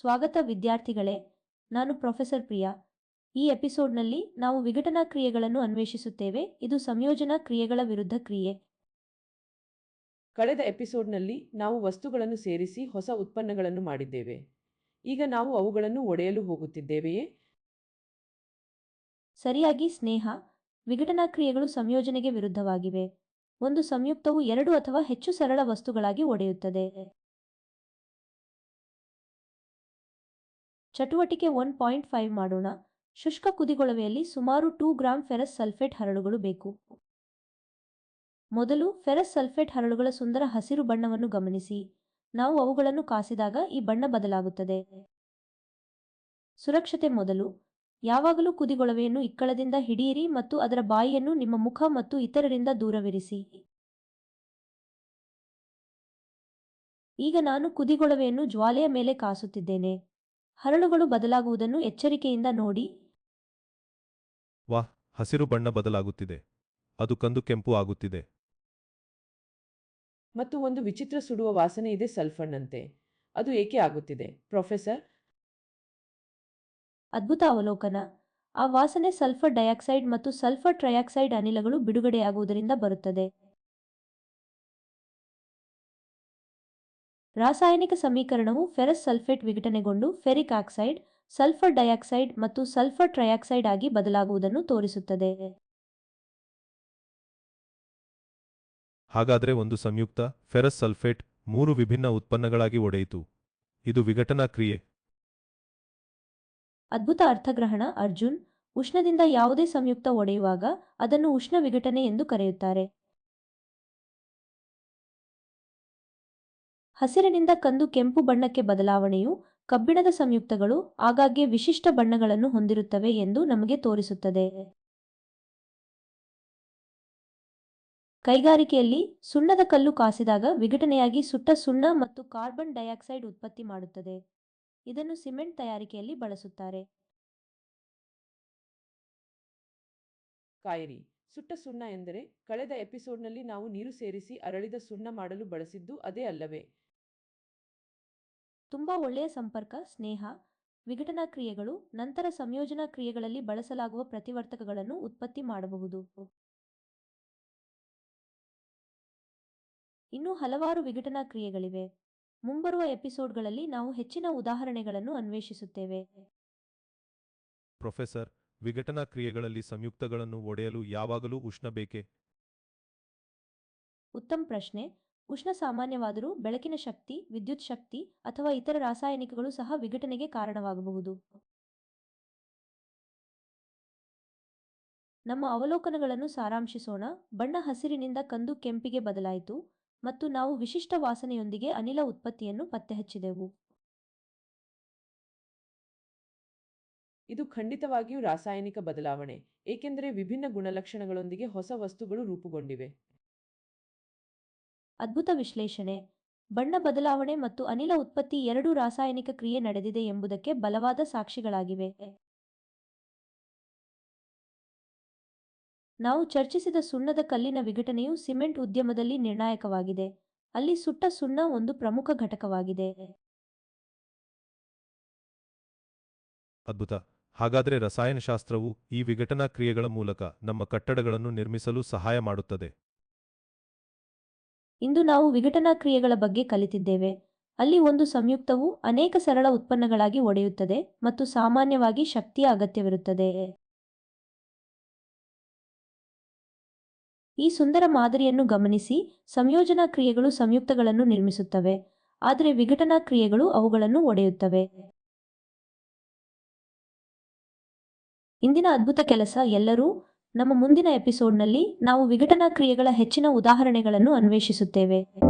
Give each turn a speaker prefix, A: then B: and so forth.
A: ಸ್ವಾಗತ ವಿದ್ಯಾರ್ಥಿಗಳೇ ನಾನು ಪ್ರೊಫೆಸರ್ ಪ್ರಿಯಾ. ಈ ಎಪಿಸೋಡ್ನಲ್ಲಿ ನಾವು ವಿಘಟನಾ ಕ್ರಿಯೆಗಳನ್ನು ಅನ್ವೇಷಿಸುತ್ತೇವೆ. ಇದು ಸಂಯೋಜನಾ ಕ್ರಿಯೆಗಳ ವಿರುದ್ಧ ಕ್ರಿಯೆ.
B: ಕಳೆದ ಎಪಿಸೋಡ್ನಲ್ಲಿ ನಾವು ವಸ್ತುಗಳನ್ನು ಸೇರಿಸಿ ಹೊಸ ಉತ್ಪನ್ನಗಳನ್ನು ಮಾಡಿದ್ದೇವೆ. ಈಗ ನಾವು ಅವುಗಳನ್ನು ಒಡೆಯಲು ಹೋಗುತ್ತಿದ್ದೇವೆಯೇ?
A: ಸರಿಯಾಗಿ ಸ್ನೇಹ. ವಿಘಟನಾ ಕ್ರಿಯೆಗಳು ಸಂಯೋಜನೆಗೆ ವಿರುದ್ಧವಾಗಿವೆ. ಒಂದು ಸಂಯುಕ್ತವು ಎರಡು ಅಥವಾ ಹೆಚ್ಚು ಸರಳ ವಸ್ತುಗಳಾಗಿ ಒಡೆಯುತ್ತದೆ. ಚಟುವಟಿಕೆ ಒನ್ ಪಾಯಿಂಟ್ ಫೈವ್ ಮಾಡೋಣ. ಶುಷ್ಕ ಕುದಿಗೊಳವೆಯಲ್ಲಿ ಸುಮಾರು ಟೂ ಗ್ರಾಂ ಫೆರಸ್ ಸಲ್ಫೇಟ್ ಹರಳುಗಳು ಬೇಕು. ಮೊದಲು ಫೆರಸ್ ಸಲ್ಫೇಟ್ ಹರಳುಗಳ ಸುಂದರ ಹಸಿರು ಬಣ್ಣವನ್ನು ಗಮನಿಸಿ. ನಾವು ಅವುಗಳನ್ನು ಕಾಸಿದಾಗ ಈ ಬಣ್ಣ ಬದಲಾಗುತ್ತದೆ. ಸುರಕ್ಷತೆ ಮೊದಲು. ಯಾವಾಗಲೂ ಕುದಿಗೊಳವೆಯನ್ನು ಇಕ್ಕಳದಿಂದ ಹಿಡಿಯಿರಿ ಮತ್ತು ಅದರ ಬಾಯಿಯನ್ನು ನಿಮ್ಮ ಮುಖ ಮತ್ತು ಇತರರಿಂದ ದೂರವಿರಿಸಿ. ಈಗ ನಾನು ಕುದಿಗೊಳವೆಯನ್ನು ಜ್ವಾಲೆಯ ಮೇಲೆ ಕಾಸುತ್ತಿದ್ದೇನೆ. ಹರಳುಗಳು ಬದಲಾಗುವುದನ್ನು ಎಚ್ಚರಿಕೆಯಿಂದ ನೋಡಿ.
C: ವಾಹ್ ಹಸಿರು ಬಣ್ಣ ಬದಲಾಗುತ್ತಿದೆ. ಅದು ಕಂದು ಕೆಂಪು ಆಗುತ್ತಿದೆ.
B: ಮತ್ತು ಒಂದು ವಿಚಿತ್ರ ಸುಡುವ ವಾಸನೆ ಇದೆ ಸಲ್ಫರ್ನಂತೆ. ಅದು ಏಕೆ ಆಗುತ್ತಿದೆ ಪ್ರೊಫೆಸರ್?
A: ಅದ್ಭುತ ಅವಲೋಕನ. ಆ ವಾಸನೆ ಸಲ್ಫರ್ ಡೈಆಕ್ಸೈಡ್ ಮತ್ತು ಸಲ್ಫರ್ ಟ್ರೈಆಕ್ಸೈಡ್ ಅನಿಲಗಳು ಬಿಡುಗಡೆಯಾಗುವುದರಿಂದ ಬರುತ್ತದೆ. ರಾಸಾಯನಿಕ ಸಮೀಕರಣವು ಫೆರಸ್ ಸಲ್ಫೇಟ್ ವಿಘಟನೆಗೊಂಡು ಫೆರಿಕ್ ಆಕ್ಸೈಡ್ ಸಲ್ಫರ್ ಡೈಆಕ್ಸೈಡ್ ಮತ್ತು ಸಲ್ಫರ್ ಟ್ರೈಆಕ್ಸೈಡ್ ಆಗಿ ಬದಲಾಗುವುದನ್ನು ತೋರಿಸುತ್ತದೆ.
C: ಹಾಗಾದರೆ ಒಂದು ಸಂಯುಕ್ತ ಫೆರಸ್ ಸಲ್ಫೇಟ್ ಮೂರು ವಿಭಿನ್ನ ಉತ್ಪನ್ನಗಳಾಗಿ ಒಡೆಯಿತು. ಇದು ವಿಘಟನಾ ಕ್ರಿಯೆ.
A: ಅದ್ಭುತ ಅರ್ಥಗ್ರಹಣ ಅರ್ಜುನ್. ಉಷ್ಣದಿಂದ ಯಾವುದೇ ಸಂಯುಕ್ತ ಒಡೆಯುವಾಗ ಅದನ್ನು ಉಷ್ಣ ವಿಘಟನೆ ಎಂದು ಕರೆಯುತ್ತಾರೆ. ಹಸಿರಿನಿಂದ ಕಂದು ಕೆಂಪು ಬಣ್ಣಕ್ಕೆ ಬದಲಾವಣೆಯು ಕಬ್ಬಿಣದ ಸಂಯುಕ್ತಗಳು, ಆಗಾಗ್ಗೆ ವಿಶಿಷ್ಟ ಬಣ್ಣಗಳನ್ನು ಹೊಂದಿರುತ್ತವೆ ಎಂದು ನಮಗೆ ತೋರಿಸುತ್ತದೆ. ಕೈಗಾರಿಕೆಯಲ್ಲಿ ಸುಣ್ಣದ ಕಲ್ಲು ಕಾಸಿದಾಗ ವಿಘಟನೆಯಾಗಿ ಸುಟ್ಟ ಸುಣ್ಣ ಮತ್ತು ಕಾರ್ಬನ್ ಡೈಆಕ್ಸೈಡ್ ಉತ್ಪತ್ತಿ ಮಾಡುತ್ತದೆ. ಇದನ್ನು ಸಿಮೆಂಟ್ ತಯಾರಿಕೆಯಲ್ಲಿ ಬಳಸುತ್ತಾರೆ.
B: ಕಾಯಿರಿ. ಸುಟ್ಟ ಸುಣ್ಣ ಎಂದರೆ ಕಳೆದ ಎಪಿಸೋಡ್ನಲ್ಲಿ ನಾವು ನೀರು ಸೇರಿಸಿ ಅರಳಿದ ಸುಣ್ಣ ಮಾಡಲು ಬಳಸಿದ್ದು ಅದೇ ಅಲ್ಲವೇ?
A: ತುಂಬಾ ಒಳ್ಳೆಯ ಸಂಪರ್ಕ ಸ್ನೇಹ ವಿಘಟನಾ ಕ್ರಿಯೆಗಳು ನಂತರ ಸಂಯೋಜನಾ ಕ್ರಿಯೆಗಳಲ್ಲಿ ಬಳಸಲಾಗುವ ಪ್ರತಿವರ್ತಕಗಳನ್ನು ಉತ್ಪತ್ತಿ ಮಾಡಬಹುದು. ಇನ್ನೂ ಹಲವಾರು ವಿಘಟನಾ ಕ್ರಿಯೆಗಳಿವೆ. ಮುಂಬರುವ ಎಪಿಸೋಡ್ಗಳಲ್ಲಿ ನಾವು ಹೆಚ್ಚಿನ ಉದಾಹರಣೆಗಳನ್ನು ಅನ್ವೇಷಿಸುತ್ತೇವೆ.
C: ಪ್ರೊಫೆಸರ್ ವಿಘಟನಾ ಕ್ರಿಯೆಗಳಲ್ಲಿ ಸಂಯುಕ್ತಗಳನ್ನು ಒಡೆಯಲು ಯಾವಾಗಲೂ ಉಷ್ಣ ಬೇಕೆ?
A: ಉತ್ತಮ ಪ್ರಶ್ನೆ. ಉಷ್ಣ ಸಾಮಾನ್ಯವಾದರೂ ಬೆಳಕಿನ ಶಕ್ತಿ, ವಿದ್ಯುತ್ ಶಕ್ತಿ ಅಥವಾ ಇತರ ರಾಸಾಯನಿಕಗಳು ಸಹ ವಿಘಟನೆಗೆ ಕಾರಣವಾಗಬಹುದು. ನಮ್ಮ ಅವಲೋಕನಗಳನ್ನು ಸಾರಾಂಶಿಸೋಣ. ಬಣ್ಣ ಹಸಿರಿನಿಂದ ಕಂದು ಕೆಂಪಿಗೆ ಬದಲಾಯಿತು ಮತ್ತು ನಾವು ವಿಶಿಷ್ಟ ವಾಸನೆಯೊಂದಿಗೆ ಅನಿಲ ಉತ್ಪತ್ತಿಯನ್ನು ಪತ್ತೆಹಚ್ಚಿದೆವು.
B: ಇದು ಖಂಡಿತವಾಗಿಯೂ ರಾಸಾಯನಿಕ ಬದಲಾವಣೆ, ಏಕೆಂದರೆ ವಿಭಿನ್ನ ಗುಣಲಕ್ಷಣಗಳೊಂದಿಗೆ ಹೊಸ ವಸ್ತುಗಳು ರೂಪುಗೊಂಡಿವೆ.
A: ಅದ್ಭುತ ವಿಶ್ಲೇಷಣೆ. ಬಣ್ಣ ಬದಲಾವಣೆ ಮತ್ತು ಅನಿಲ ಉತ್ಪತ್ತಿ ಎರಡೂ ರಾಸಾಯನಿಕ ಕ್ರಿಯೆ ನಡೆದಿದೆ ಎಂಬುದಕ್ಕೆ ಬಲವಾದ ಸಾಕ್ಷಿಗಳಾಗಿವೆ. ನಾವು ಚರ್ಚಿಸಿದ ಸುಣ್ಣದ ಕಲ್ಲಿನ ವಿಘಟನೆಯು ಸಿಮೆಂಟ್ ಉದ್ಯಮದಲ್ಲಿ ನಿರ್ಣಾಯಕವಾಗಿದೆ. ಅಲ್ಲಿ ಸುಟ್ಟ ಸುಣ್ಣ ಒಂದು ಪ್ರಮುಖ ಘಟಕವಾಗಿದೆ.
C: ಅದ್ಭುತ. ಹಾಗಾದರೆ ರಸಾಯನಶಾಸ್ತ್ರವು ಈ ವಿಘಟನಾ ಕ್ರಿಯೆಗಳ ಮೂಲಕ ನಮ್ಮ ಕಟ್ಟಡಗಳನ್ನು ನಿರ್ಮಿಸಲು ಸಹಾಯ ಮಾಡುತ್ತದೆ.
A: ಇಂದು ನಾವು ವಿಘಟನಾ ಕ್ರಿಯೆಗಳ ಬಗ್ಗೆ ಕಲಿತಿದ್ದೇವೆ. ಅಲ್ಲಿ ಒಂದು ಸಂಯುಕ್ತವು ಅನೇಕ ಸರಳ ಉತ್ಪನ್ನಗಳಾಗಿ ಒಡೆಯುತ್ತದೆ ಮತ್ತು ಸಾಮಾನ್ಯವಾಗಿ ಶಕ್ತಿಯ ಅಗತ್ಯವಿರುತ್ತದೆ. ಈ ಸುಂದರ ಮಾದರಿಯನ್ನು ಗಮನಿಸಿ ಸಂಯೋಜನಾ ಕ್ರಿಯೆಗಳು ಸಂಯುಕ್ತಗಳನ್ನು ನಿರ್ಮಿಸುತ್ತವೆ, ಆದರೆ ವಿಘಟನಾ ಕ್ರಿಯೆಗಳು ಅವುಗಳನ್ನು ಒಡೆಯುತ್ತವೆ. ಇಂದಿನ ಅದ್ಭುತ ಕೆಲಸ ಎಲ್ಲರೂ ನಮ್ಮ ಮುಂದಿನ ಎಪಿಸೋಡ್ನಲ್ಲಿ ನಾವು ವಿಘಟನಾ ಕ್ರಿಯೆಗಳ ಹೆಚ್ಚಿನ ಉದಾಹರಣೆಗಳನ್ನು ಅನ್ವೇಷಿಸುತ್ತೇವೆ.